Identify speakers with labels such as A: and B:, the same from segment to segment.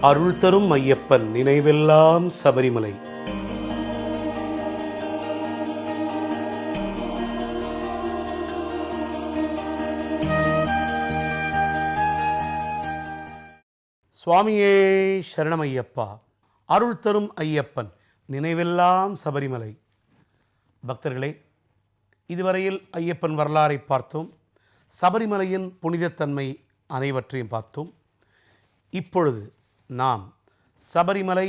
A: அருள் தரும் ஐயப்பன் நினைவெல்லாம் சபரிமலை. சுவாமியே சரணம் ஐயப்பா அருள் தரும் ஐயப்பன் நினைவெல்லாம் சபரிமலை. பக்தர்களே இதுவரையில் ஐயப்பன் வரலாறை பார்த்தோம். சபரிமலையின் புனிதத்தன்மை அனைவற்றையும் பார்த்தோம். இப்பொழுது நாம் சபரிமலை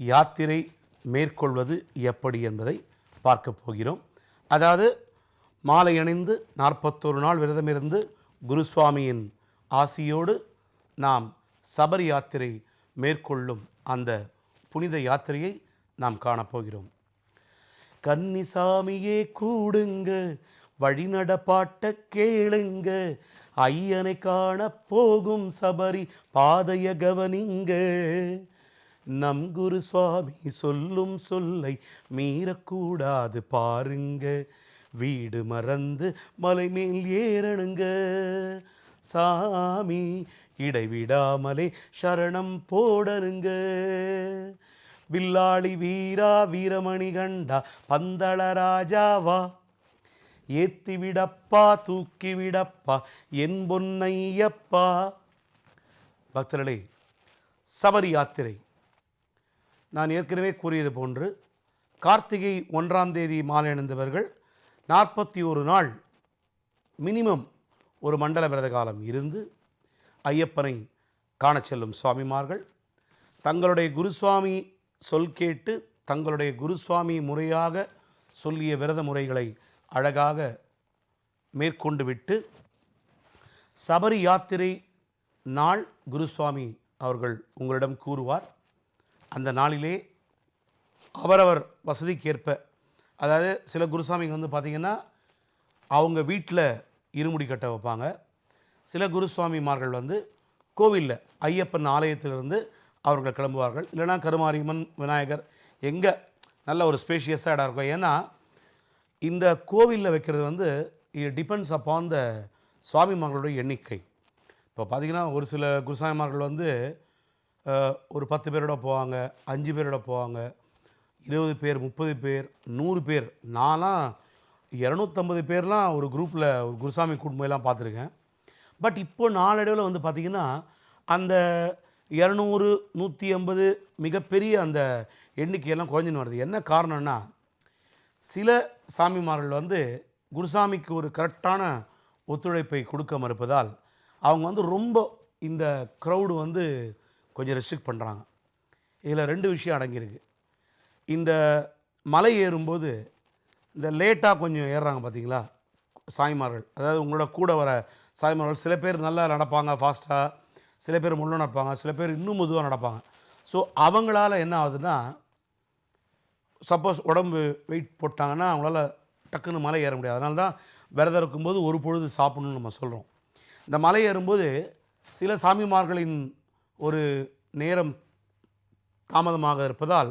A: யாத்திரை மேற்கொள்வது எப்படி என்பதை பார்க்க போகிறோம். அதாவது மாலை அணிந்து நாற்பத்தோரு நாள் விரதமிருந்து குருசுவாமியின் ஆசியோடு நாம் சபரி யாத்திரை மேற்கொள்ளும் அந்த புனித யாத்திரையை நாம் காணப்போகிறோம் கன்னிசாமியே கூடுங்க வழிநடப்பாட்ட கேளுங்க ஐயனை காண போகும் சபரி பாதைய கவனிங்க நம் குரு சுவாமி சொல்லும் சொல்லை மீறக்கூடாது பாருங்க. வீடு மறந்து மலை மேல் ஏறணுங்க. சாமி இடைவிடாமலே சரணம் போடணுங்க. வில்லாளி வீரா வீரமணி கண்டா பந்தள ராஜாவா ஏத்தி விடப்பா தூக்கி விடப்பா என் பொன்னையப்பா. பக்தர்களே சபரி யாத்திரை. நான் ஏற்கனவே கூறியது போன்று கார்த்திகை ஒன்றாம் தேதி மாலை அணிந்தவர்கள் நாற்பத்தி ஒரு நாள் மினிமம் ஒரு மண்டல விரத காலம் இருந்து ஐயப்பனை காண செல்லும் சுவாமிமார்கள். தங்களுடைய குருசுவாமி சொல் கேட்டு தங்களுடைய குருசுவாமி முறையாக சொல்லிய விரத முறைகளை அழகாக மேற்கொண்டு விட்டு சபரி யாத்திரை நாள் குருசுவாமி அவர்கள் உங்களிடம் கூறுவார். அந்த நாளிலே அவரவர் வசதிக்கேற்ப அதாவது சில குருசாமிங்க வந்து பார்த்திங்கன்னா அவங்க வீட்டில் இருமுடி கட்ட வைப்பாங்க. சில குருசுவாமிமார்கள் வந்து கோவிலில் ஐயப்பன் ஆலயத்திலிருந்து அவர்கள் கிளம்புவார்கள். இல்லைனா கருமாரியம்மன் விநாயகர் எங்கே நல்ல ஒரு ஸ்பேஷியஸாக இடம் இருக்கும். ஏன்னா இந்த கோவிலில் வைக்கிறது வந்து இது டிபெண்ட்ஸ் அப்பான் த சுவாமிமார்களுடைய எண்ணிக்கை. இப்போ பார்த்திங்கன்னா ஒரு சில குருசாமிமார்கள் வந்து ஒரு பத்து பேரோட போவாங்க அஞ்சு பேரோட போவாங்க இருபது பேர் முப்பது பேர் நூறு பேர். நான்லாம் இரநூத்தம்பது பேர்லாம் ஒரு குரூப்பில் ஒரு குருசாமி குடும்பம்லாம் பார்த்துருக்கேன். பட் இப்போ நாளடைவில் வந்து பார்த்திங்கன்னா அந்த இரநூறு நூற்றி ஐம்பது மிகப்பெரிய அந்த எண்ணிக்கையெல்லாம் குறைஞ்சின்னு வருது. என்ன காரணம்னா சில சாமிமார்கள் வந்து குருசாமிக்கு ஒரு கரெக்டான ஒத்துழைப்பை கொடுக்க மறுப்பதால் அவங்க வந்து ரொம்ப இந்த க்ரௌடு வந்து கொஞ்சம் ரெஸ்ட்ரிக்ட் பண்ணுறாங்க இதில் ரெண்டு விஷயம் அடங்கியிருக்கு. இந்த மலை ஏறும்போது இந்த லேட்டாக கொஞ்சம் ஏறுறாங்க பார்த்தீங்களா சாய்மார்கள் அதாவது உங்களோட கூட வர சாய்மார்கள் சில பேர் நல்லா நடப்பாங்க ஃபாஸ்ட்டாக சில பேர் முள்ள நடப்பாங்க சில பேர் இன்னும் மெதுவாக நடப்பாங்க. ஸோ அவங்களால என்ன ஆகுதுன்னா சப்போஸ் உடம்பு வெயிட் போட்டாங்கன்னா அவங்களால டக்குன்னு மலை ஏற முடியாது. அதனால தான் விரதம் இருக்கும்போது ஒரு பொழுது சாப்பிடணும்னு நம்ம சொல்கிறோம் இந்த மலை ஏறும்போது சில சாமிமார்களின் ஒரு நேரம் தாமதமாக இருப்பதால்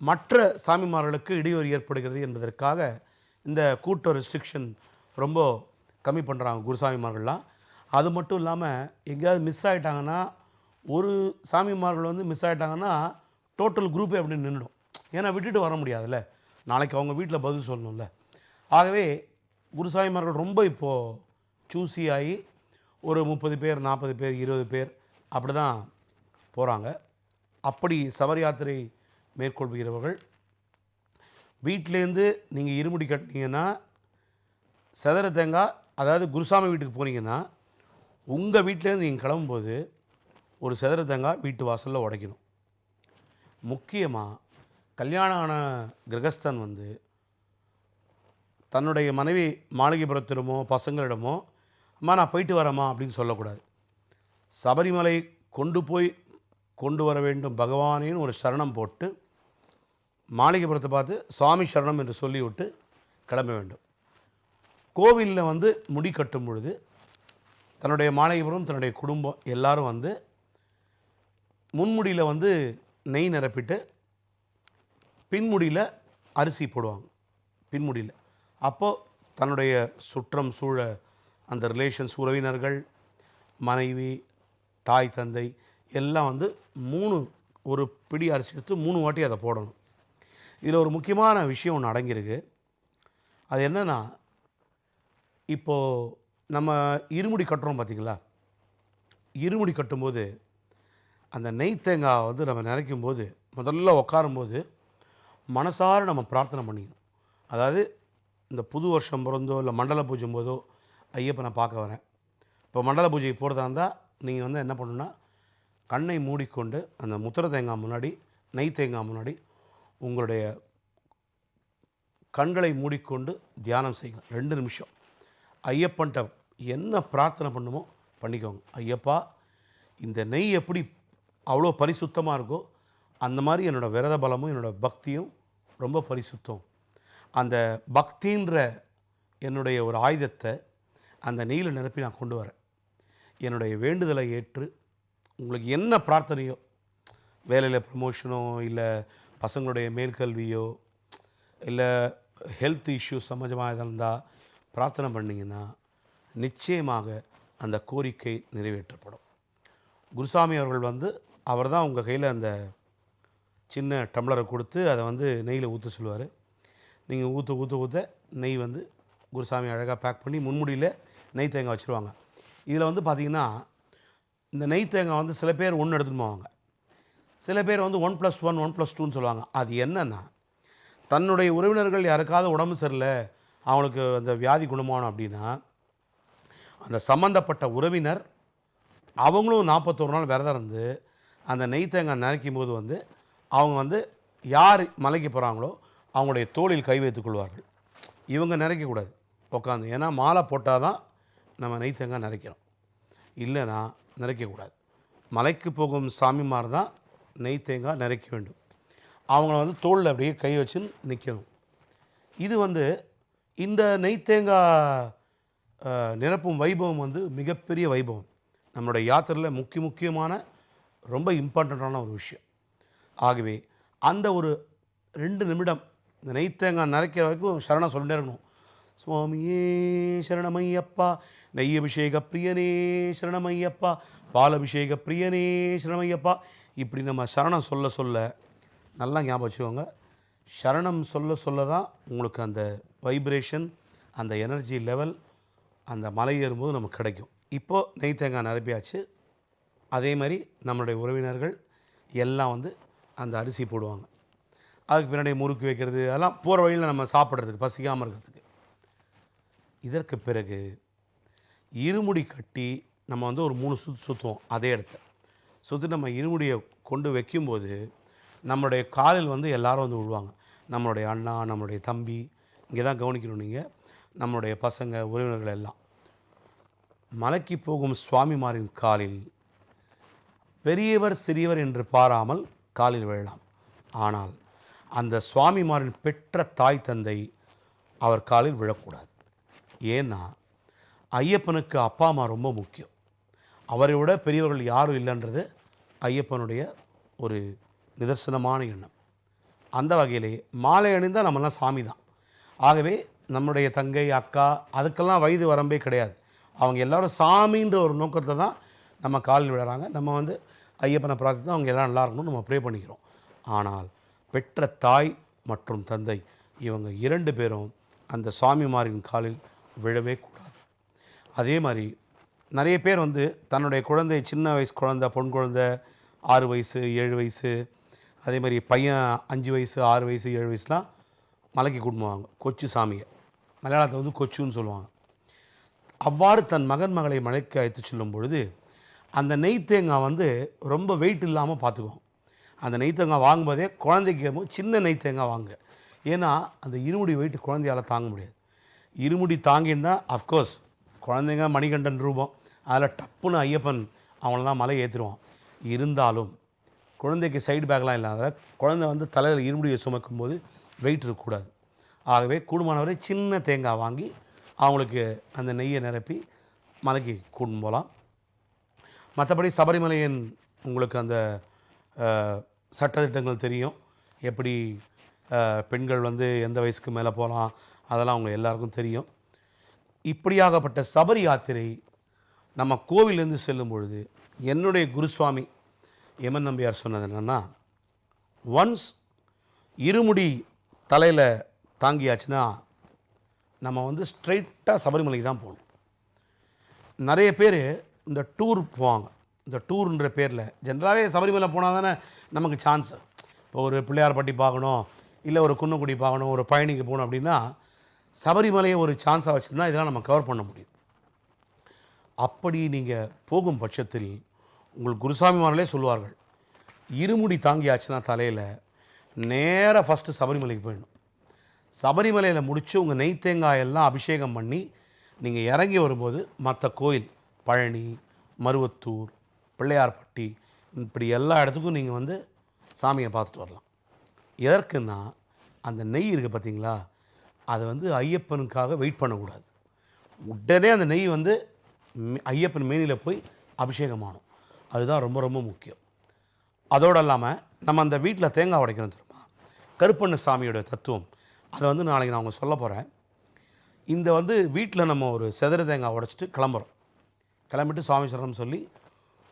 A: மற்ற சாமிமார்களுக்கு இடையூறு ஏற்படுகிறது என்பதற்காக இந்த கூட்ட ரெஸ்ட்ரிக்ஷன் ரொம்ப கம்மி பண்ணுறாங்க குருசாமிமார்கள்லாம். அது மட்டும் இல்லாமல் எங்கேயாவது மிஸ் ஆகிட்டாங்கன்னா ஒரு சாமிமார்கள் வந்து மிஸ் ஆகிட்டாங்கன்னா டோட்டல் குரூப்பே அப்படின்னு நின்றுடும் ஏன்னா விட்டுட்டு வர முடியாதுல்ல. நாளைக்கு அவங்க வீட்டில் பதில் சொல்லணும்ல. ஆகவே குருசாமிமார்கள் ரொம்ப இப்போது சூசி ஆகி ஒரு முப்பது பேர் நாற்பது பேர் இருபது பேர் அப்படி தான் போகிறாங்க அப்படி சபரி யாத்திரை மேற்கொள்கிறவர்கள் வீட்டிலேருந்து நீங்கள் இருமுடி கட்டினீங்கன்னா செதற தேங்காய் அதாவது குருசாமி வீட்டுக்கு போனீங்கன்னா உங்கள் வீட்டிலேருந்து நீங்கள் கிளம்பும்போது ஒரு செதற தேங்காய் வீட்டு வாசலில் உடைக்கணும். முக்கியமாக கல்யாணம் ஆன கிரகஸ்தன் வந்து தன்னுடைய மனைவி மாளிகைபுரத்திடமோ பசங்களிடமோ அம்மா நான் போயிட்டு வரேம்மா அப்படின்னு சொல்லக்கூடாது. சபரிமலை கொண்டு போய் கொண்டு வர வேண்டும் பகவானேன்னு ஒரு சரணம் போட்டு மாளிகைபுரத்தை பார்த்து சுவாமி சரணம் என்று சொல்லிவிட்டு கிளம்ப வேண்டும். கோவிலில் வந்து முடி கட்டும் பொழுது தன்னுடைய மாளிகைபுரம் தன்னுடைய குடும்பம் எல்லாரும் வந்து முன்முடியில் வந்து நெய் நிரப்பிட்டு பின்முடியில் அரிசி போடுவாங்க. பின்முடியில். அப்போது தன்னுடைய சுற்றம் சூழ அந்த ரிலேஷன்ஸ் உறவினர்கள் மனைவி தாய் தந்தை எல்லாம் வந்து மூணு ஒரு பிடி அரிசி எடுத்து மூணு வாட்டி அதை போடணும். இதில் ஒரு முக்கியமான விஷயம் ஒன்று அடங்கியிருக்கு. அது என்னென்னா இப்போது நம்ம இருமுடி கட்டுறோம் பார்த்திங்களா இருமுடி கட்டும்போது அந்த நெய் தேங்காய் வந்து நம்ம நினைக்கும் போது முதல்ல உட்காரும்போது மனசார நம்ம பிரார்த்தனை பண்ணிக்கணும். அதாவது இந்த புது வருஷம் பிறந்தோ இல்லை மண்டல பூஜை போதோ ஐயப்பனை பார்க்க வரேன். இப்போ மண்டல பூஜைக்கு போகிறதா இருந்தால் நீங்கள் வந்து என்ன பண்ணணும்னா கண்ணை மூடிக்கொண்டு அந்த முத்திர தேங்காய் முன்னாடி நெய் தேங்காய் முன்னாடி உங்களுடைய கண்களை மூடிக்கொண்டு தியானம் செய்யுங்க. ரெண்டு நிமிஷம். ஐயப்பன்ட்ட என்ன பிரார்த்தனை பண்ணுமோ பண்ணிக்கோங்க. ஐயப்பா இந்த நெய் எப்படி அவ்வளோ பரிசுத்தமாக இருக்கோ அந்த மாதிரி என்னோடய விரத பலமும் என்னோடய பக்தியும் ரொம்ப பரிசுத்தம். அந்த பக்தின்ற என்னுடைய ஒரு ஆயுதத்தை அந்த நீல நிரப்பி நான் கொண்டு வரேன். என்னுடைய வேண்டுதலை ஏற்று உங்களுக்கு என்ன பிரார்த்தனையோ வேலையில் ப்ரமோஷனோ இல்லை பசங்களுடைய மேல்கல்வியோ இல்லை ஹெல்த் இஷ்யூஸ் சம்மந்தமாக இருந்தால் பிரார்த்தனை பண்ணிங்கன்னா நிச்சயமாக அந்த கோரிக்கை நிறைவேற்றப்படும். குருசாமி அவர்கள் வந்து அவர் தான் உங்கள் கையில் அந்த சின்ன டம்ளரை கொடுத்து அதை வந்து நெய்யில் ஊற்ற சொல்லுவார். நீங்கள் ஊற்ற ஊற்ற ஊற்ற நெய் வந்து குருசாமி அழகாக பேக் பண்ணி முன்முடியில் நெய் தேங்காய் வச்சுருவாங்க. இதில் வந்து பார்த்திங்கன்னா இந்த நெய் தேங்காய் வந்து சில பேர் ஒன்று எடுத்துன்னு போவாங்க. சில பேர் வந்து one plus one one plus டூன்னு சொல்லுவாங்க. அது என்னென்னா தன்னுடைய உறவினர்கள் யாருக்காவது உடம்பு சரியில்லை அவங்களுக்கு அந்த வியாதி குணமானோம் அப்படின்னா அந்த சம்மந்தப்பட்ட உறவினர் அவங்களும் நாற்பத்தோரு நாள் விரதம் இருந்து அந்த நெய் தேங்காய் நினைக்கும் போது வந்து அவங்க வந்து யார் மலைக்கு போகிறாங்களோ அவங்களுடைய தோளில் கை வைத்துக் கொள்வார்கள். இவங்க நிறைக்கக்கூடாது உட்காந்து ஏன்னா மாலை போட்டால் தான் நம்ம நெய்த்தங்காய் நிறைக்கிறோம் இல்லைன்னா நிறைக்கக்கூடாது மலைக்கு போகும் சாமிமார் தான் நெய் தேங்காய் நிறைக்க வேண்டும். அவங்கள வந்து தோளில் அப்படியே கை வச்சு நிற்கணும் இது வந்து இந்த நெய் தேங்காய் நிரப்பும் வைபவம் வந்து மிகப்பெரிய வைபவம். நம்மளுடைய யாத்திரையில் முக்கிய முக்கியமான ரொம்ப இம்பார்ட்டண்ட்டான ஒரு விஷயம். ஆகவே அந்த ஒரு ரெண்டு நிமிடம் இந்த நெய்த்தேங்காய் நரைக்கிற வரைக்கும் சரணம் சொல்லிட்டே இருக்கணும். சுவாமியே சரணமையப்பா நெய் அபிஷேக பிரியனே சரணமையப்பா பாலபிஷேக பிரியனே சரணமையப்பா. இப்படி நம்ம சரணம் சொல்ல சொல்ல நல்லா ஞாபகம் வச்சுக்கோங்க. சரணம் சொல்ல சொல்ல தான் உங்களுக்கு அந்த வைப்ரேஷன் அந்த எனர்ஜி லெவல் அந்த மலை ஏறும்போது நமக்கு கிடைக்கும். இப்போது நெய் தேங்காய் நிரப்பியாச்சு. அதே மாதிரி நம்மளுடைய உறவினர்கள் எல்லாம் வந்து அந்த அரிசி போடுவாங்க. அதுக்கு பின்னாடி முறுக்கு வைக்கிறது அதெல்லாம் போகிற வழியில் நம்ம சாப்பிட்றதுக்கு பசிக்காமல் இருக்கிறதுக்கு. இதற்கு பிறகு இருமுடி கட்டி நம்ம வந்து ஒரு மூணு சுற்று சுற்றுவோம் அதே இடத்த. சுற்றி நம்ம இருமுடியை கொண்டு வைக்கும்போது நம்மளுடைய காலில் வந்து எல்லாரும் வந்து விழுவாங்க. நம்மளுடைய அண்ணா நம்மளுடைய தம்பி இங்கே தான் கவனிக்கணும் நீங்கள் நம்மளுடைய பசங்க உறவினர்கள் எல்லாம். மலைக்கு போகும் சுவாமிமாரின் காலில் பெரியவர் சிறியவர் என்று பாராமல் காலில் விழலாம். ஆனால் அந்த சுவாமிமாரின் பெற்ற தாய் தந்தை அவர் காலில் விழக்கூடாது. ஏன்னா ஐயப்பனுக்கு அப்பா அம்மா ரொம்ப முக்கியம். அவரை விட பெரியவர்கள் யாரும் இல்லைன்றது ஐயப்பனுடைய ஒரு நிதர்சனமான எண்ணம். அந்த வகையிலே மாலை அணிந்தால் நம்மளாம் சாமி தான் ஆகவே நம்முடைய தங்கை அக்கா அதுக்கெல்லாம் வயது வரம்பே கிடையாது. அவங்க எல்லாரும் சாமின்ற ஒரு நோக்கத்தை தான் நம்ம காலில் விடுறாங்க நம்ம வந்து ஐயப்பனை பிரார்த்தித்து அவங்க எல்லாம் நல்லா இருக்கணும்னு நம்ம ப்ரே பண்ணிக்கிறோம். ஆனால் பெற்ற தாய் மற்றும் தந்தை இவங்க இரண்டு பேரும் அந்த சுவாமிமாரின் காலில் விழவே கூடாது. அதே மாதிரி நிறைய பேர் வந்து தன்னுடைய குழந்தை சின்ன வயசு குழந்தை பொன் குழந்தை ஆறு வயசு ஏழு வயசு அதே மாதிரி பையன் அஞ்சு வயசு ஆறு வயசு ஏழு வயசுலாம் மலைக்கு கூட்டுவாங்க கொச்சு சாமியை. மலையாளத்தை வந்து கொச்சுன்னு சொல்லுவாங்க. அவ்வாறு தன் மகன் மகளை மலைக்கு அழைத்து செல்லும் பொழுது அந்த நெய் தேங்காய் வந்து ரொம்ப வெயிட் இல்லாமல் பார்த்துக்குவோம் அந்த நெய் தேங்காய் வாங்கும்போதே குழந்தைக்கு சின்ன நெய் தேங்காய் வாங்க. ஏன்னா அந்த இருமுடி வெயிட் குழந்தையால் தாங்க முடியாது. இருமுடி தாங்கியிருந்தால் அஃப்கோர்ஸ் குழந்தைங்க மணிகண்டன் ரூபம். அதில் டப்புன்னு ஐயப்பன் அவங்களெல்லாம் மலை ஏற்றிடுவான் இருந்தாலும் குழந்தைக்கு சைடு பேக்லாம் இல்லாத குழந்தை வந்து தலையில் இருமுடியை சுமக்கும் போது வெயிட் இருக்கக்கூடாது. ஆகவே கூடுமானவரை சின்ன தேங்காய் வாங்கி அவங்களுக்கு அந்த நெய்யை நிரப்பி மலைக்கு கூட்டின்னு போகலாம். மற்றபடி சபரிமலையின் உங்களுக்கு அந்த சட்டத்திட்டங்கள் தெரியும். எப்படி பெண்கள் வந்து எந்த வயசுக்கு மேலே போகலாம் அதெல்லாம் அவங்க எல்லாருக்கும் தெரியும். இப்படியாகப்பட்ட சபரி யாத்திரை நம்ம கோவிலேருந்து செல்லும் பொழுது என்னுடைய குருசுவாமி எமன் நம்பியார் சொன்னது என்னென்னா ஒன்ஸ் இருமுடி தலையில் தாங்கியாச்சுன்னா நம்ம வந்து ஸ்ட்ரைட்டாக சபரிமலைக்கு தான் போகணும். நிறைய பேர் இந்த டூர் போவாங்க. இந்த டூர்ன்ற பேரில் ஜென்ரலாகவே சபரிமலை போனால் தானே நமக்கு சான்ஸு இப்போ ஒரு பிள்ளையார்பட்டி பார்க்கணும் இல்லை ஒரு குன்னக்குடி பார்க்கணும் ஒரு பயணிக்கு போகணும் அப்படின்னா சபரிமலையை ஒரு சான்ஸாக வச்சுருந்தா இதெல்லாம் நம்ம கவர் பண்ண முடியும். அப்படி நீங்கள் போகும் பட்சத்தில் உங்கள் குருசாமிமார்களே சொல்லுவார்கள் இருமுடி தாங்கியாச்சுன்னா தலையில் நேராக ஃபஸ்ட்டு சபரிமலைக்கு போயிடணும். சபரிமலையில் முடித்து உங்கள் நெய் தேங்காயெல்லாம் அபிஷேகம் பண்ணி நீங்கள் இறங்கி வரும்போது மற்ற கோயில் பழனி மருவத்தூர் பிள்ளையார்பட்டி இப்படி எல்லா இடத்துக்கும் நீங்கள் வந்து சாமியை பார்த்துட்டு வரலாம். எதற்குன்னா அந்த நெய் இருக்குது பார்த்தீங்களா அதை வந்து ஐயப்பனுக்காக வெயிட் பண்ணக்கூடாது. உடனே அந்த நெய் வந்து ஐயப்பன் மேனியில் போய் அபிஷேகம் ஆகணும் அதுதான் ரொம்ப ரொம்ப முக்கியம். அதோடு இல்லாமல் நம்ம அந்த வீட்டில் தேங்காய் உடைக்கிறோம் தெரியுமா? கருப்பண்ண சாமியோட தத்துவம். அதை வந்து நாளைக்கு நான் அவங்க சொல்ல போகிறேன் இந்த வந்து வீட்டில் நம்ம ஒரு செதற தேங்காய் உடைச்சிட்டு கிளம்புறோம். கிளம்பிட்டு சுவாமி சரணம் சொல்லி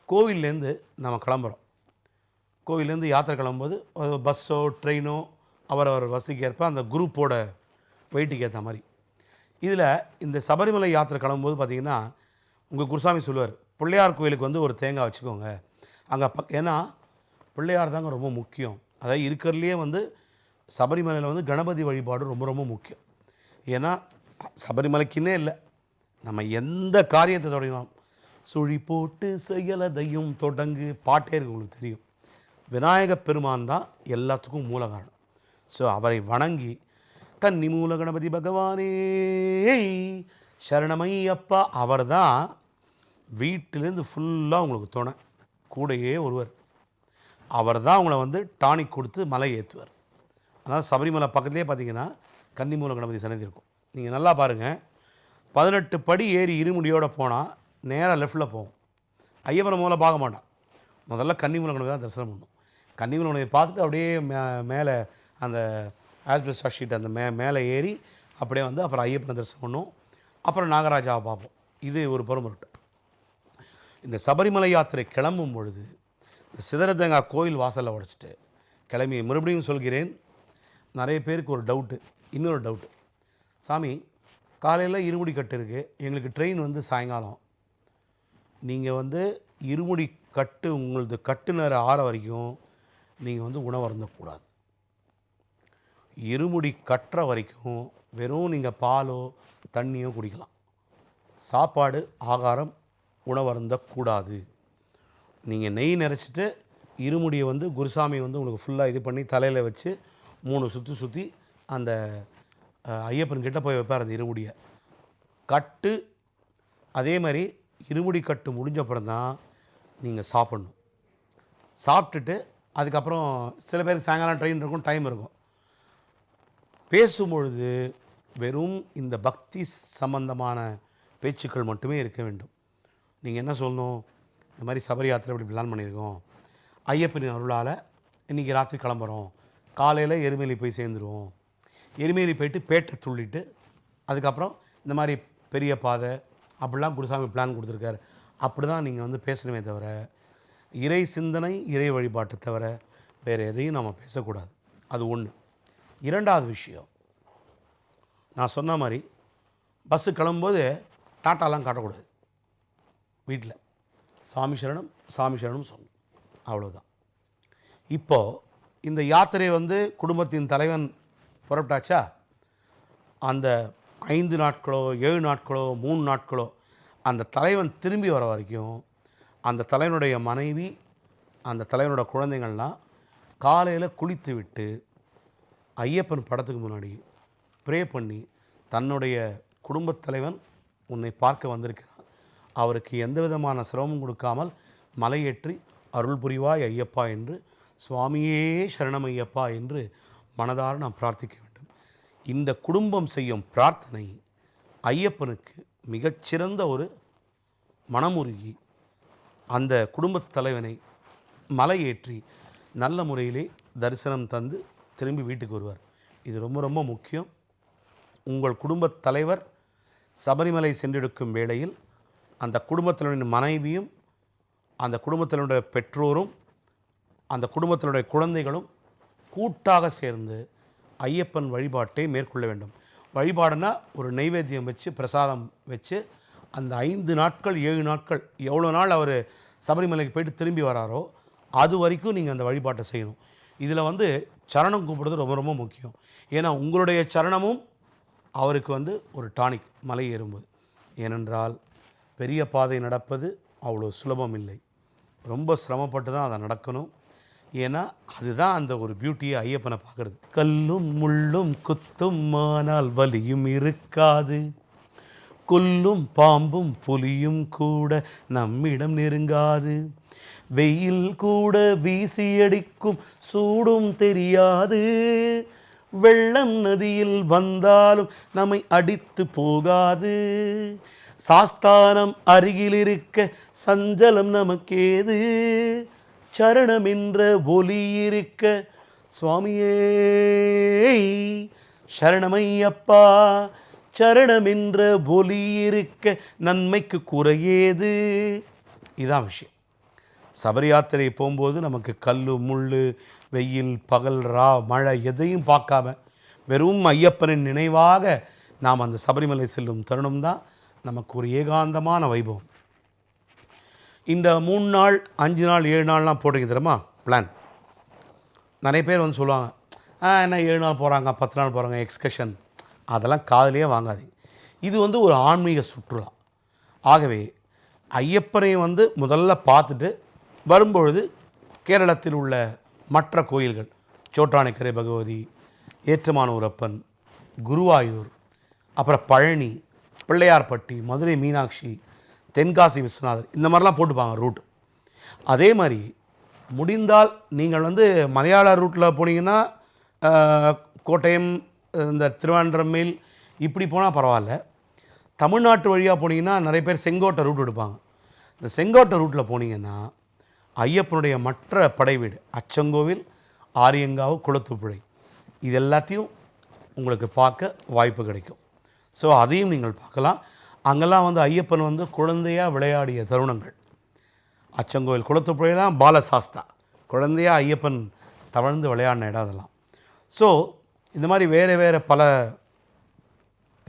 A: கோவில்லேருந்து நம்ம கிளம்புறோம். கோவிலேருந்து யாத்திரை கிளம்பும்போது பஸ்ஸோ ட்ரெயினோ அவரவர் வசதிக்கு ஏற்ப அந்த குரூப்போட வெயிட்டுக்கு ஏற்ற மாதிரி. இதில் இந்த சபரிமலை யாத்திரை கிளம்பும்போது பார்த்தீங்கன்னா உங்கள் குருசாமி சொல்லுவார் பிள்ளையார் கோயிலுக்கு வந்து ஒரு தேங்காய் வச்சுக்கோங்க. அங்கே பக் ஏன்னா பிள்ளையார் தாங்க ரொம்ப முக்கியம். அதாவது இருக்கிறதுலையே வந்து சபரிமலையில் வந்து கணபதி வழிபாடு ரொம்ப ரொம்ப முக்கியம். ஏன்னா சபரிமலைக்குன்னே இல்லை நம்ம எந்த காரியத்தை தொடங்கினோம் சுழி போட்டு செயலதையும் தொடங்கு. பாட்டே இருக்கு உங்களுக்கு தெரியும். விநாயகப் பெருமான் தான் எல்லாத்துக்கும் மூல காரணம் ஸோ அவரை வணங்கி கன்னி மூல கணபதி பகவானே சரணமையப்பா. அவர் தான் வீட்டிலேருந்து ஃபுல்லாக உங்களுக்கு துணை. கூடையே ஒருவர். அவர் தான் உங்களை வந்து டானிக் கொடுத்து மலை ஏற்றுவார் அதனால் சபரிமலை பக்கத்துலேயே பார்த்தீங்கன்னா கன்னிமூல கணபதி சன்னதி இருக்கும். நீங்கள் நல்லா பாருங்கள் பதினெட்டு படி ஏறி இருமுடியோடு போனால் நேராக லெஃப்ட்டில் போகும் ஐயப்பனை மூல பார்க்க மாட்டான். முதல்ல கன்னிமூல தான் தரிசனம் பண்ணும் கன்னிமூல பார்த்துட்டு அப்படியே மே மேலே அந்த ஆஸ்பெஸ்டா ஷீட் அந்த மே மேலே ஏறி அப்படியே வந்து அப்புறம் ஐயப்பனை தரிசனம் பண்ணும் அப்புறம் நாகராஜாவை பார்ப்போம். இது ஒரு புறம் இந்த சபரிமலை யாத்திரை கிளம்பும் பொழுது இந்த சிதறத்தேங்காய் கோயில் வாசலில் உடைச்சிட்டு கிளம்பி மறுபடியும் சொல்கிறேன். நிறைய பேருக்கு ஒரு டவுட்டு இன்னொரு டவுட்டு சாமி காலையில் இருமுடி கட்டு இருக்குது எங்களுக்கு ட்ரெயின் வந்து சாயங்காலம். நீங்கள் வந்து இருமுடி கட்டு உங்களது கட்டுநர் ஆற வரைக்கும் நீங்கள் வந்து உணவருந்தக்கூடாது இருமுடி கட்டுற வரைக்கும் வெறும் நீங்கள் பாலோ தண்ணியோ குடிக்கலாம். சாப்பாடு ஆகாரம் உணவருந்தக்கூடாது நீங்கள் நெய் நிறச்சிட்டு இருமுடியை வந்து குருசாமி வந்து உங்களுக்கு ஃபுல்லாக இது பண்ணி தலையில் வச்சு மூணு சுற்றி சுற்றி அந்த ஐயப்பன் கிட்ட போய் வைப்பார் அந்த இருமுடியை. கட்டு அதே மாதிரி இருமுடி கட்டு முடிஞ்ச அப்புறம் தான் நீங்கள் சாப்பிட்ணும். சாப்பிட்டுட்டு அதுக்கப்புறம் சில பேருக்கு சாயங்காலம் ட்ரெயின் இருக்கும் டைம் இருக்கும். பேசும்பொழுது வெறும் இந்த பக்தி சம்பந்தமான பேச்சுக்கள் மட்டுமே இருக்க வேண்டும். நீங்கள் என்ன சொல்லணும்? இந்த மாதிரி சபரி யாத்திரை இப்படி பிளான் பண்ணியிருக்கோம். ஐயப்பனின் அருளால் இன்றைக்கி ராத்திரி கிளம்புறோம். காலையில் எருமேலி போய் சேர்ந்துருவோம். எருமேலி போயிட்டு பேட்டை துள்ளிட்டு அதுக்கப்புறம் இந்த மாதிரி பெரிய பாதை அப்படிலாம் குருசாமி பிளான் கொடுத்துருக்காரு. அப்படி தான் நீங்கள் வந்து பேசணுமே தவிர இறை சிந்தனை இறை வழிபாட்டை தவிர வேறு எதையும் நம்ம பேசக்கூடாது. அது ஒன்று இரண்டாவது விஷயம் நான் சொன்ன மாதிரி பஸ்ஸு கிளம்பும்போது டாட்டாலாம் காட்டக்கூடாது. வீட்டில் சாமி சரணம் சாமி சரணம் சொல்லணும் அவ்வளோதான் இப்போது இந்த யாத்திரை வந்து குடும்பத்தின் தலைவன் புறப்பட்டாச்சா? அந்த ஐந்து நாட்களோ ஏழு நாட்களோ மூணு நாட்களோ அந்த தலைவன் திரும்பி வர வரைக்கும் அந்த தலைவனுடைய மனைவி அந்த தலைவனோட குழந்தைங்கள்லாம் காலையில் குளித்து விட்டு ஐயப்பன் படத்துக்கு முன்னாடி ப்ரே பண்ணி தன்னுடைய குடும்பத் தலைவன் உன்னை பார்க்க வந்திருக்கிறான். அவருக்கு எந்த விதமான சிரமமும் கொடுக்காமல் மலையேற்றி அருள் புரிவாய் ஐயப்பா என்று சுவாமியே சரணம் ஐயப்பா என்று மனதார நாம் பிரார்த்திக்க இந்த குடும்பம் செய்யும் பிரார்த்தனை ஐயப்பனுக்கு மிகச்சிறந்த ஒரு மனமுருகி. அந்த குடும்பத் தலைவனை மலையேற்றி நல்ல முறையிலே தரிசனம் தந்து திரும்பி வீட்டுக்கு வருவார். இது ரொம்ப ரொம்ப முக்கியம். உங்கள் குடும்பத் தலைவர் சபரிமலை சென்றெடுக்கும் வேளையில் அந்த குடும்பத்தினுடைய மனைவியும் அந்த குடும்பத்தினுடைய பெற்றோரும் அந்த குடும்பத்தினுடைய குழந்தைகளும் கூட்டாக சேர்ந்து ஐயப்பன் வழிபாட்டை மேற்கொள்ள வேண்டும். வழிபாடுனா ஒரு நைவேத்தியம் வச்சு பிரசாதம் வச்சு அந்த ஐந்து நாட்கள் ஏழு நாட்கள் எவ்வளோ நாள் அவர் சபரிமலைக்கு போயிட்டு திரும்பி வராரோ அது வரைக்கும் நீங்கள் அந்த வழிபாட்டை செய்யணும். இதில் வந்து சரணம் கூப்பிடுறது ரொம்ப ரொம்ப முக்கியம். ஏன்னா உங்களுடைய சரணமும் அவருக்கு வந்து ஒரு டானிக் மலை ஏறும்போது. ஏனென்றால் பெரிய பாதை நடப்பது அவ்வளோ சுலபம் இல்லை ரொம்ப சிரமப்பட்டு தான் அதை நடக்கணும். ஏன்னா அதுதான் அந்த ஒரு பியூட்டியை ஐயப்பனை பார்க்குறது. கல்லும் முள்ளும் குத்தும் ஆனால் வலியும் இருக்காது. கொல்லும் பாம்பும் புலியும் கூட நம்மிடம் நெருங்காது. வெயில் கூட வீசி அடிக்கும் சூடும் தெரியாது. வெள்ளம் நதியில் வந்தாலும் நம்மை அடித்து போகாது. சாஸ்தானம் அருகில் இருக்க சஞ்சலம் நமக்கேது. சரணம் ஒலி இருக்க சுவாமியே. சரணமையப்பா சரணம் ஒலி இருக்க நன்மைக்கு குறையேது? இதான் விஷயம். சபரி யாத்திரை போகும்போது நமக்கு கல் முள் வெயில் பகல் ரா மழை எதையும் பார்க்காம வெறும் ஐயப்பனின் நினைவாக நாம் அந்த சபரிமலை செல்லும் தருணம்தான் நமக்கு ஒரு ஏகாந்தமான வைபவம். இந்த மூணு நாள் அஞ்சு நாள் ஏழு நாள்லாம் போடுறீங்க தெரியுமா? பிளான் நிறைய பேர் வந்து சொல்லுவாங்க ஆ என்ன ஏழு நாள் போகிறாங்க பத்து நாள் போகிறாங்க எக்ஸ்கர்ஷன் அதெல்லாம் காதலியே வாங்காதீங்க. இது வந்து ஒரு ஆன்மீக சுற்றுலா. ஆகவே ஐயப்பனை வந்து முதல்ல பார்த்துட்டு வரும்பொழுது கேரளத்தில் உள்ள மற்ற கோயில்கள் சோட்டானிக்கரை பகவதி ஏற்றமானூரப்பன் குருவாயூர் அப்புறம் பழனி பிள்ளையார்பட்டி மதுரை மீனாட்சி தென்காசி விஸ்வநாதர் இந்த மாதிரிலாம் போட்டுப்பாங்க ரூட் அதே மாதிரி முடிந்தால் நீங்கள் வந்து மலையாள ரூட்டில் போனீங்கன்னா கோட்டயம் இந்த திருவாண்டரமேல் இப்படி போனால் பரவாயில்ல. தமிழ்நாட்டு வழியாக போனீங்கன்னா நிறைய பேர் செங்கோட்டை ரூட் எடுப்பாங்க. இந்த செங்கோட்டை ரூட்டில் போனீங்கன்னா ஐயப்பனுடைய மற்ற படை வீடு அச்சங்கோவில் ஆரியங்காவு குளத்துப்புழை இது எல்லாத்தையும் உங்களுக்கு பார்க்க வாய்ப்பு கிடைக்கும். ஸோ அதையும் நீங்கள் பார்க்கலாம். அங்கெல்லாம் வந்து ஐயப்பன் வந்து குழந்தையாக விளையாடிய தருணங்கள். அச்சங்கோயில் குளத்துப்புழையெல்லாம் பாலசாஸ்தா. குழந்தையா ஐயப்பன் தவழ்ந்து விளையாடின இடம் அதெல்லாம். ஸோ இந்த மாதிரி வேறு வேறு பல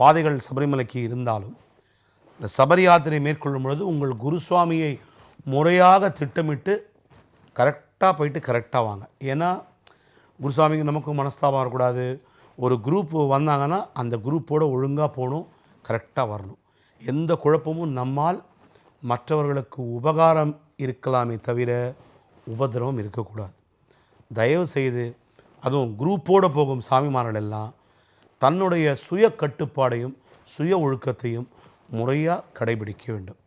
A: பாதைகள் சபரிமலைக்கு இருந்தாலும் இந்த சபரி யாத்திரை மேற்கொள்ளும் பொழுது உங்கள் குருசுவாமியை முறையாக திட்டமிட்டு கரெக்டாக போயிட்டு கரெக்டாக வாங்க. ஏன்னா குருசாமிக்கு நமக்கும் மனஸ்தாபம் வரக்கூடாது. ஒரு குரூப் வந்தாங்கன்னா அந்த குரூப்போடு ஒழுங்காக போகணும் கரெக்டாக வரணும். எந்த குழப்பமும் நம்மால் மற்றவர்களுக்கு உபகாரம் இருக்கலாமே தவிர உபதிரவம் இருக்கக்கூடாது. தயவு செய்து அதுவும் குரூப்போடு போகும் சாமிமார்கள் எல்லாம் தன்னுடைய சுய கட்டுப்பாடையும் சுய ஒழுக்கத்தையும் முறையாக கடைபிடிக்க வேண்டும்.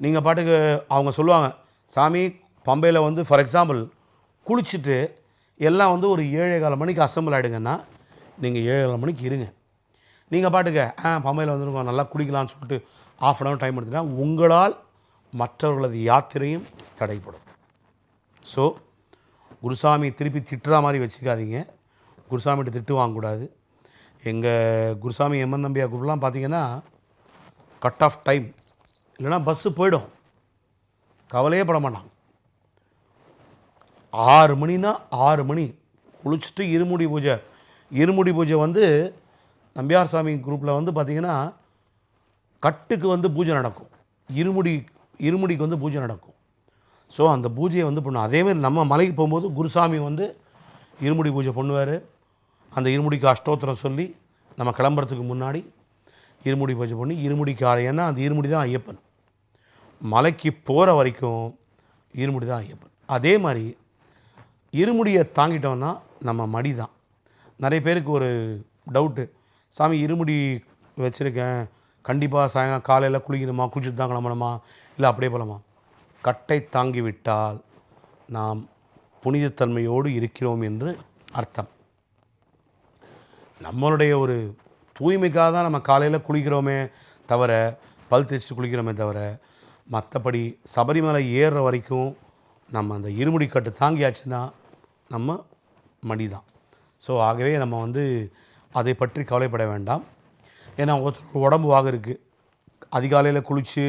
A: நீங்கள் பாட்டுக்கு அவங்க சொல்லுவாங்க சாமி பம்பையில் வந்து ஃபார் எக்ஸாம்பிள் குளிச்சுட்டு எல்லாம் வந்து ஒரு ஏழே கால மணிக்கு அசம்பிள் ஆகிடுங்கன்னா நீங்கள் ஏழரை மணிக்கு இருங்க. நீங்கள் பாட்டுக்க ஆ பம்பையில் வந்துருக்கோம் நல்லா குடிக்கலாம்னு சொல்லிட்டு ஆஃப் அன் ஹவர் டைம் எடுத்துனா உங்களால் மற்றவர்களது யாத்திரையும் தடைப்படும் ஸோ குருசாமி திருப்பி திட்டுற மாதிரி வச்சுக்காதீங்க. குருசாமிகிட்ட திட்டு வாங்கக்கூடாது எங்கள் குருசாமி எம்என் நம்பியா குரூப்லாம் பார்த்தீங்கன்னா கட் ஆஃப் டைம் இல்லைன்னா பஸ்ஸு போயிடும். கவலையே பட மாட்டான். ஆறு மணினா ஆறு மணி. குளிச்சுட்டு இருமுடி பூஜை. இருமுடி பூஜை வந்து நம்பியார் சாமி குரூப்பில் வந்து பார்த்திங்கன்னா கட்டுக்கு வந்து பூஜை நடக்கும். இருமுடி இருமுடிக்கு வந்து பூஜை நடக்கும். ஸோ அந்த பூஜையை வந்து பண்ணும். அதேமாதிரி நம்ம மலைக்கு போகும்போது குருசாமி வந்து இருமுடி பூஜை பண்ணுவார். அந்த இருமுடிக்கு அஷ்டோத்திரம் சொல்லி நம்ம கிளம்புறதுக்கு முன்னாடி இருமுடி பூஜை பண்ணி இருமுடிக்கு ஆ- ஏன்னா அந்த இருமுடி தான் ஐயப்பன். மலைக்கு போகிற வரைக்கும் இருமுடி தான் ஐயப்பன். அதே மாதிரி இருமுடியை தாங்கிட்டோம்னா நம்ம மடி தான். நிறைய பேருக்கு ஒரு டவுட்டு சாமி இருமுடி வச்சுருக்கேன். கண்டிப்பாக சாயங்காலம் காலையில் குளிக்கணுமா? குளிச்சுட்டு தான் கிளம்பணுமா? இல்லை அப்படியே போகலாமா கட்டை தாங்கி விட்டால் நாம் புனிதத்தன்மையோடு இருக்கிறோம் என்று அர்த்தம். நம்மளுடைய ஒரு தூய்மைக்காக தான் நம்ம காலையில் குளிக்கிறோமே தவிர பல் தேய்ச்சி குளிக்கிறோமே தவிர மற்றபடி சபரிமலை ஏறுற வரைக்கும் நம்ம அந்த இருமுடி கட்டு தாங்கியாச்சுன்னா நம்ம மடி தான் ஸோ ஆகவே நம்ம வந்து அதை பற்றி கவலைப்பட வேண்டாம். ஏன்னா ஒருத்தர் உடம்பு வாக இருக்குது அதிகாலையில் குளித்து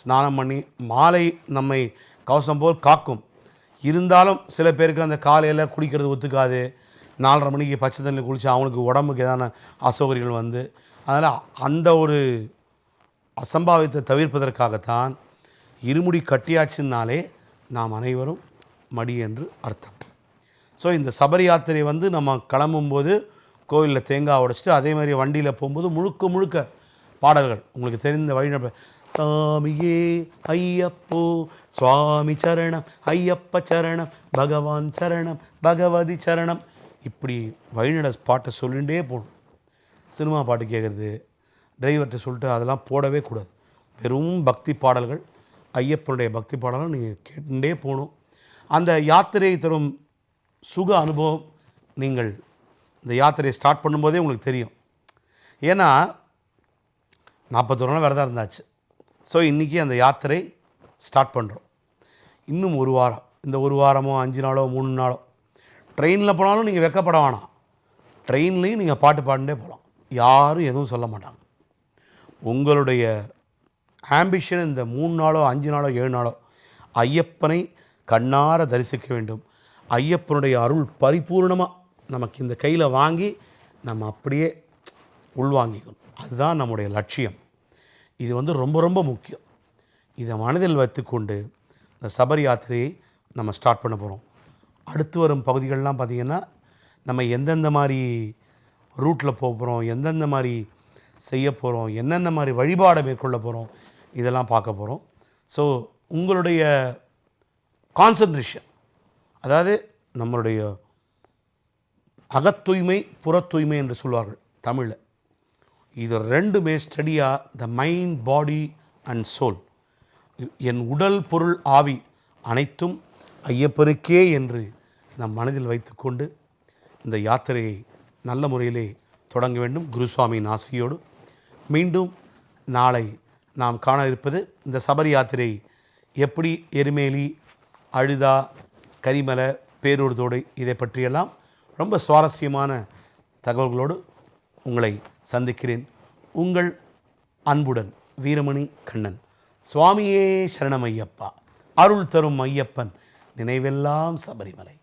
A: ஸ்நானம் பண்ணி மாலை நம்மை கவசம் போல் காக்கும். இருந்தாலும் சில பேருக்கு அந்த காலையில் குடிக்கிறது ஒத்துக்காது. நாலரை மணிக்கு பச்சை தண்ணியில் குளித்து அவங்களுக்கு உடம்புக்கு ஏதான அசௌகரியங்கள் வந்து. அதனால் அந்த ஒரு அசம்பாவித்தை தவிர்ப்பதற்காகத்தான் இருமுடி கட்டியாச்சுன்னாலே நாம் அனைவரும் மடி என்று அர்த்தம். ஸோ இந்த சபரி யாத்திரை வந்து நம்ம கிளம்பும்போது கோவிலில் தேங்காய் உடைச்சிட்டு அதே மாதிரி வண்டியில் போகும்போது முழுக்க முழுக்க பாடல்கள். உங்களுக்கு தெரிந்த வழி சாமியே ஐயப்போ சுவாமி சரணம் ஐயப்ப சரணம் பகவான் சரணம் பகவதி சரணம். இப்படி வழிநட பாட்டை சொல்லிகிட்டே போகணும். சினிமா பாட்டு கேட்குறது டிரைவர்கிட்ட சொல்லிட்டு அதெல்லாம் போடவே கூடாது. வெறும் பக்தி பாடல்கள் ஐயப்பனுடைய பக்தி பாடல்கள் நீங்கள் கேட்டுட்டே போகணும். அந்த யாத்திரையை தரும் சுக அனுபவம் நீங்கள் இந்த யாத்திரையை ஸ்டார்ட் பண்ணும்போதே உங்களுக்கு தெரியும். ஏன்னா நாற்பத்தொரு நாள் விரதம் இருந்தாச்சு. ஸோ இன்றைக்கி அந்த யாத்திரை ஸ்டார்ட் பண்ணுறோம் இன்னும் ஒரு வாரம். இந்த ஒரு வாரமோ அஞ்சு நாளோ மூணு நாளோ. ட்ரெயினில் போனாலும் நீங்கள் வெக்கப்பட வேணாம். ட்ரெயின்லேயும் நீங்கள் பாட்டு பாடிட்டே போகலாம் யாரும் எதுவும் சொல்ல மாட்டாங்க. உங்களுடைய ஆம்பிஷன் இந்த மூணு நாளோ அஞ்சு நாளோ ஏழு நாளோ ஐயப்பனை கண்ணார தரிசிக்க வேண்டும். ஐயப்பனுடைய அருள் பரிபூர்ணமாக நமக்கு இந்த கையில் வாங்கி நம்ம அப்படியே உள்வாங்கிக்கணும். அதுதான் நம்முடைய லட்சியம். இது வந்து ரொம்ப ரொம்ப முக்கியம். இதை மனதில் வைத்துக்கொண்டு இந்த சபரி யாத்திரையை நம்ம ஸ்டார்ட் பண்ண போகிறோம் அடுத்து வரும் பகுதிகள்லாம் பார்த்திங்கன்னா நம்ம எந்தெந்த மாதிரி ரூட்டில் போக போகிறோம் எந்தெந்த மாதிரி செய்ய போகிறோம் என்னென்ன மாதிரி வழிபாடை மேற்கொள்ள போகிறோம் இதெல்லாம் பார்க்க போகிறோம் ஸோ உங்களுடைய கான்சன்ட்ரேஷன் அதாவது நம்மளுடைய அகத்தூய்மை புறத்தூய்மை என்று சொல்வார்கள் தமிழில். இது ரெண்டுமே ஸ்டடியாக the mind body and soul. என் உடல் பொருள் ஆவி அனைத்தும் ஐயப்பருக்கே என்று நம் மனதில் வைத்துக்கொண்டு இந்த யாத்திரையை நல்ல முறையிலே தொடங்க வேண்டும். குருசுவாமியின் ஆசியோடு மீண்டும் நாளை நாம் காண இருப்பது இந்த சபரி யாத்திரை எப்படி எருமேலி அழுதா கரிமலை பேரூர்தோடு இதை பற்றியெல்லாம் ரொம்ப சுவாரஸ்யமான தகவல்களோடு உங்களை சந்திக்கிறேன். உங்கள் அன்புடன் வீரமணி கண்ணன். சுவாமியே சரணம் ஐயப்பா அருள் தரும் ஐயப்பன். நினைவெல்லாம் சபரிமலை.